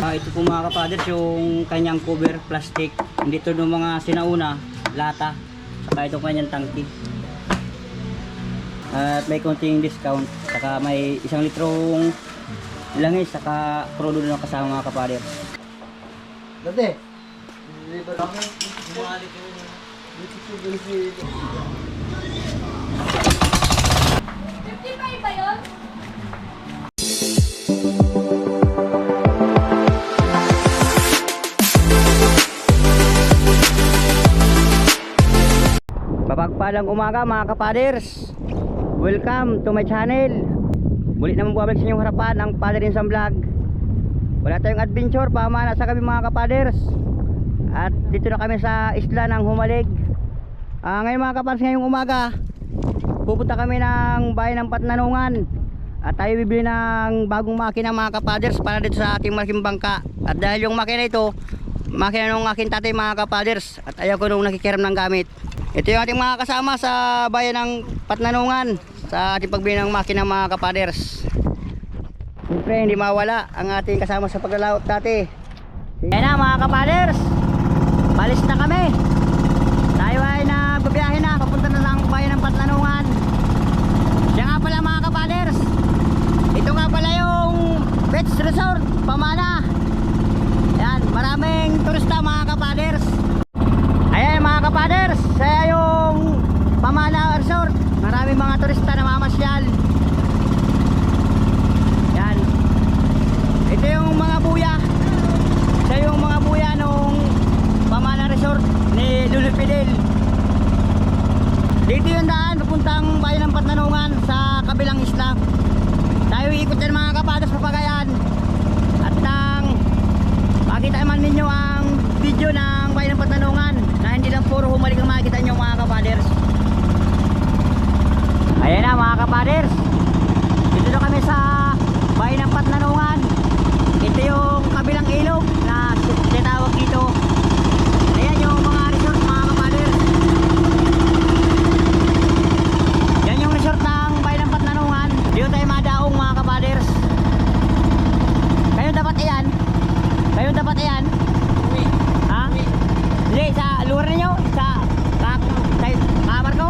Ah, ito po mga kapaders, yung kanyang cover plastic. Hindi to ng mga sinauna, lata. Saka ito kanyang tangki. At may konting discount. Saka may isang litrong langis. Saka crudo na kasama mga kapaders. Dati. Deliver kami. Bumalik yung dito dun si... 55 ba yun? Papagpalang umaga mga kapaders. Welcome to my channel. Muli naman bumabalik sa inyong harapan ang Father in Sam Vlog. Wala tayong adventure, pamana sa kami mga kapaders. At dito na kami sa isla ng Humalig. Ah, Ngayon mga kapaders, ngayong umaga Pupunta kami ng bayan ng Patnanungan. At tayo bibili ng bagong makina mga kapaders Para dito sa ating malaking bangka. At dahil yung makina ito Makina ng aking tatay mga kapaders. At ayaw ko nung nakikiram ng gamit ito yung ating mga kasama sa bayan ng Patnanungan sa ating pagbili ng makina mga kapaders. Siyempre hindi mawala ang ating kasama sa paglalawot dati. Yan na mga kapaders. Balis na kami. Tayo ay nagbabiyahe na papunta na lang bayan ng Patnanungan. Siya nga pala mga kapaders. Ito nga pala yung Beach Resort Pamana. Yan, maraming turista mga kapaders. Ayan mga kapaders, saya yung Pamana Resort. Maraming mga turista na mamasyal. Yan. Ito yung mga buya. Siya yung mga buya nung Pamana Resort ni Lulu Fidel. Dito yung daan, papuntang bayan ng Patnanungan sa kabilang isla. Tayo ikot yan mga kapaders papagayan. At nang makita naman ninyo ang video ng bayan ng Patnanungan na hindi lang puro humalik ang makikita nyo mga kapaders ayan na mga kapaders dito na kami sa bayan ng Patnanungan ito yung kabilang ilog na tinatawag dito ayan yung mga resort mga kapaders yan yung resort ng bayan ng Patnanungan dito tayo madaong mga kapaders kayo dapat iyan kayo dapat iyan Ha? Hindi, sa lugar ninyo? Sa, sa, sa, kamar ko?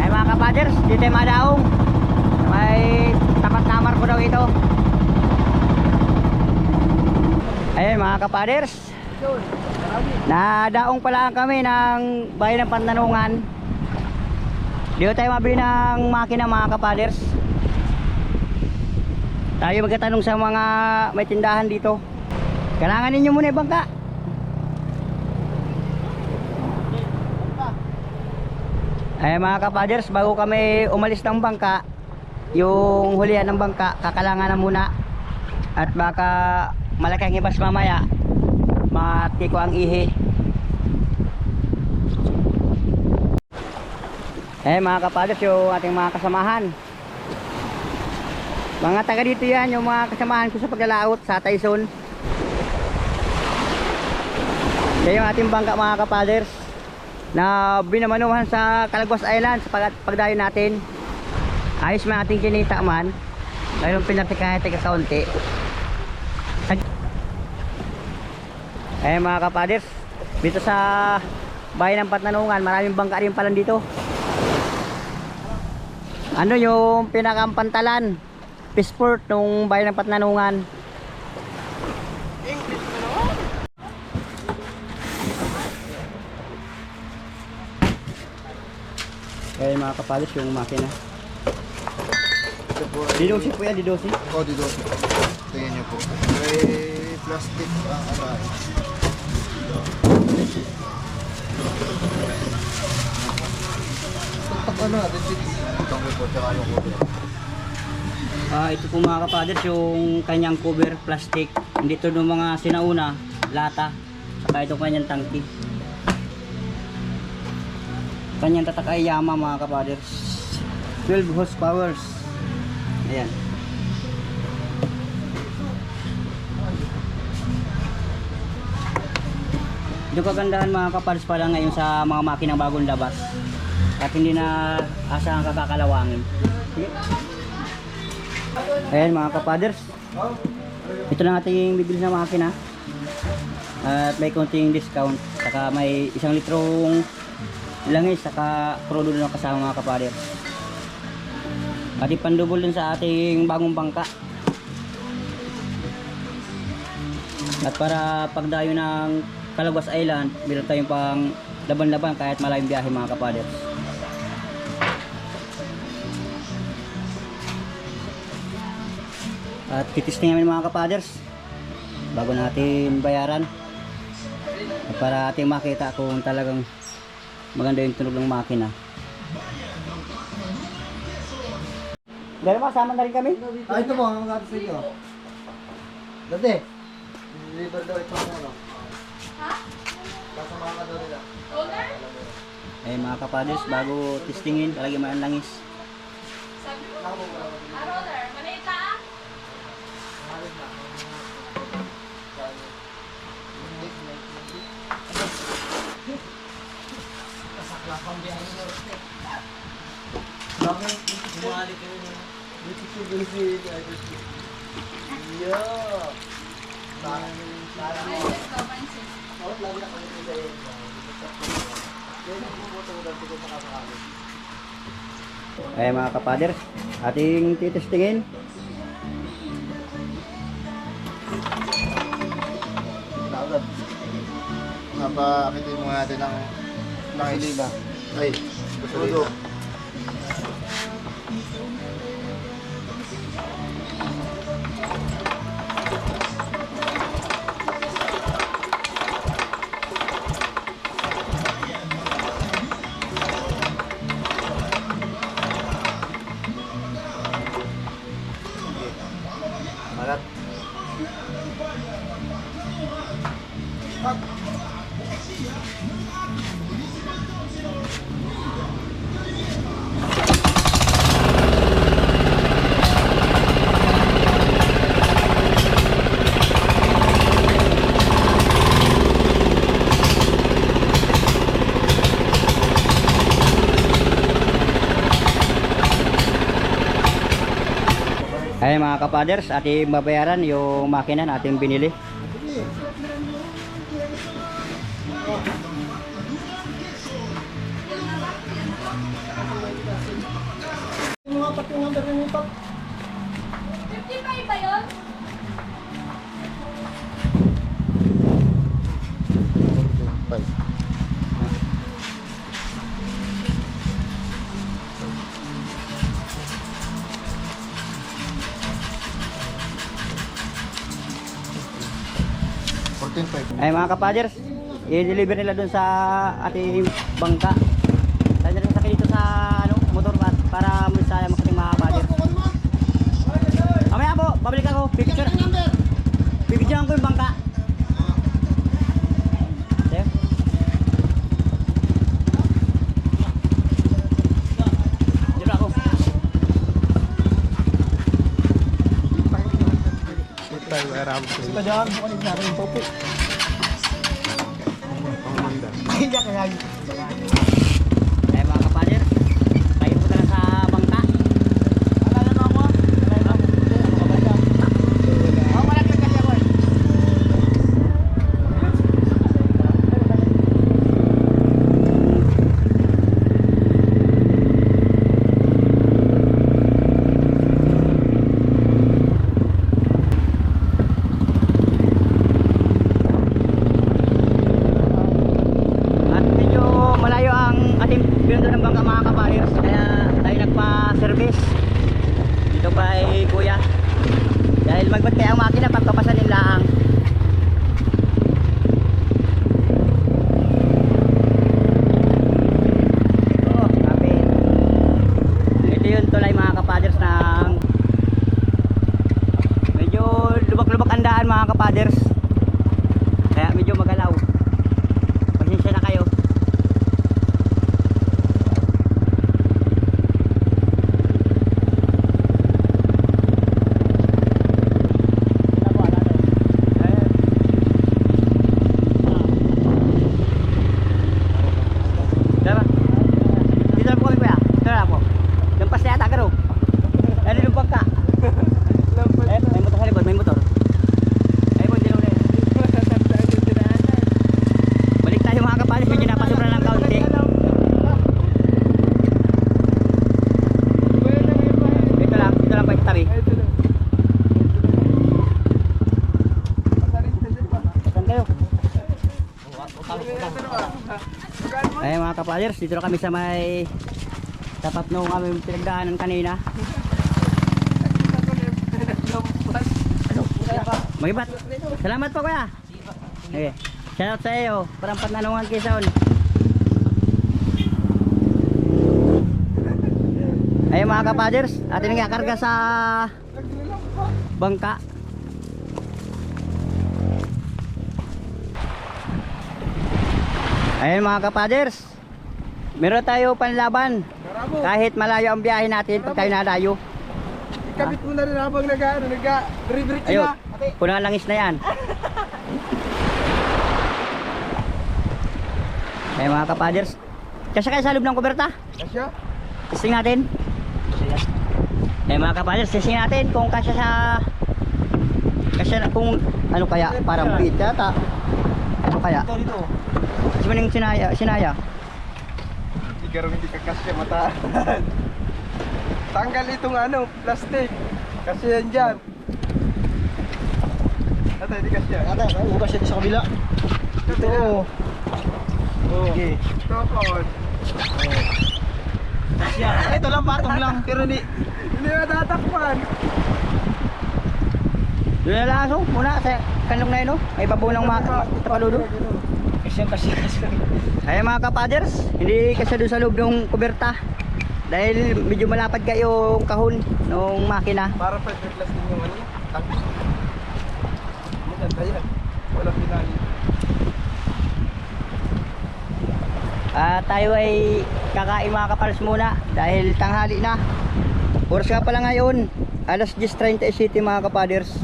Ay mga kapaders, dito tayo madaong. May tapat kamar ko daw ito. Ayun mga kapaders. Nadaong pala kami ng bayan ng Pantanungan. Dito tayo mabili ng makina mga kapaders. Tayo magkatanong sa mga may tindahan dito. Kailangan ninyo muna ibang ka. Ay mga kapaders, bago kami umalis ng bangka, yung hulihan ng bangka, kakalangan na muna. At baka malaki ang ibas mamaya, matiko ang ihi. Eh mga kapaders, yung ating mga kasamahan. Mga taga dito yan, yung mga kasamahan ko sa paglalaot sa Tyson. Yan yung ating bangka mga kapaders na binamanuhan sa Calagwas Island sa pag pagdayo natin. Ayos man ating kinita man. Dahil yung pinati kahit taga kaunti. Eh mga kapaders, dito sa bayan ng Patnanungan, maraming bangka rin pala dito. Ano yung pinakampantalan? Peaceport nung bayan ng Patnanungan. Kaya mga kapalis yung makina. Didosi po yan, didosi. Oh, dito. Tingnan niyo po. May plastic ang atay. Itong kulay. Ah, ito po mga kapaders yung kanyang cover plastic. Hindi to ng mga sinauna, lata. Saka ito kanyang tangki. Kanyang tatak ay Yama mga kapaders. 12 horsepower. Ayan. Ito kagandahan mga kapaders pala ngayon sa mga makinang bagong labas. At hindi na asa ang kakakalawangin. Ayan mga kapaders. Ito na ating bibili na makina. At may konting discount. Saka may isang litrong langis. Saka crudo na kasama mga kapaders. At ipandubol dun sa ating bagong bangka. At para pagdayo ng Calabas Island, meron tayong pang laban-laban kahit malayong biyahe mga kapaders. At titisting namin mga kapaders bago natin bayaran. Para ating makita kung talagang maganda yung tunog ng makina. Dahil sama na rin kami. Ah, ito po, ang gabi sa inyo. Dati, deliver daw ito ano. Ha? Kasama ka daw nila. Eh mga kapaders, bago testingin, talagang may langis. Sabi ko. Ah, roller. Manita ah. Bakit? Bumalik kami na. Dito si Lucy. Yeah. Ay, ang mga kapaders, ating titestingin. Agad. Napakitin mo natin ng ng Gasolina. Ay, gasolina. Malat. Kapaders, ating babayaran yung makina na ating binili. Mga patungan na rin ito. 55 15.5. Ay mga kapaders, i-deliver nila dun sa ating bangka. Dahil na sa dito sa ano, motor bat para masaya ah, mo kating mga kapaders. Mamaya po, babalik ako. Pipicture. Pipicturean ko yung bangka. Aram ko. Ito dyan, kukunin natin yung topo. Pangmanda. Ay, diyan kaya. Eh mga kapaders, tayo punta na sa bangka. Alala na ako. Alala na ako. Ano ka ba siya? Oh, wala kang kanya ko. At medyo malayo ang ating binundo ng bangka mga kapaders. Kaya tayo nagpa-service. Dito pa ay kuya. Dahil magbantay ang makina pagpapasan nila ang Oo, kapit. Ito yung tulay mga kapaders ng medyo lubak-lubak ang daan mga kapaders. Kaya medyo magalaw. Pasensya na kayo. Diba? Dito na po kami kuya. Dito na po. Lampas na yata, garo. Kapaders, dito na kami sa may tapat nung kami pinagdaanan kanina. Magibat. Salamat po kuya. Okay. Shoutout sa iyo. Parang patnanungan Quezon. Ayun mga kapaders, atin nga karga sa bangka. Ayun mga kapaders. Meron tayo panlaban. Karamo, Kahit malayo ang biyahe natin pag tayo nalayo. ikabit mo na rin habang nag ano, nag-rebreak Ayun, na. punang langis na yan. Ayun mga kapaders. Kasi kayo sa loob ng kuberta. Kasya? Testing natin. Eh mga kapaders, testing natin kung kasya sa kasya na kung ano kaya parang beat yata. Ano kaya? Ito dito. Kasi sinaya, sinaya. Hindi rin hindi ka kasya mata. Tanggal itong ano, plastic. Kasi yan dyan. Ata, hindi kasya. Ata, bukas siya sa kabila. Ito. Oh. Okay. Ito po. Ito lang patong lang. Pero ni hindi matatakpan. Na lang aso, muna sa kanlong na yun, no? May babaw ng ma tapaludo. Kasya, kasya, kasya. Ay mga kapaders, hindi kasi doon sa loob ng kuberta. Dahil medyo malapad kayo yung kahon ng makina. Para pa glass din yung ano, tank. Maganda yan. Walang pinali. Ah, tayo ay kakain mga kapals muna dahil tanghali na. Oras nga pala ngayon, alas 10.30 city mga kapaders.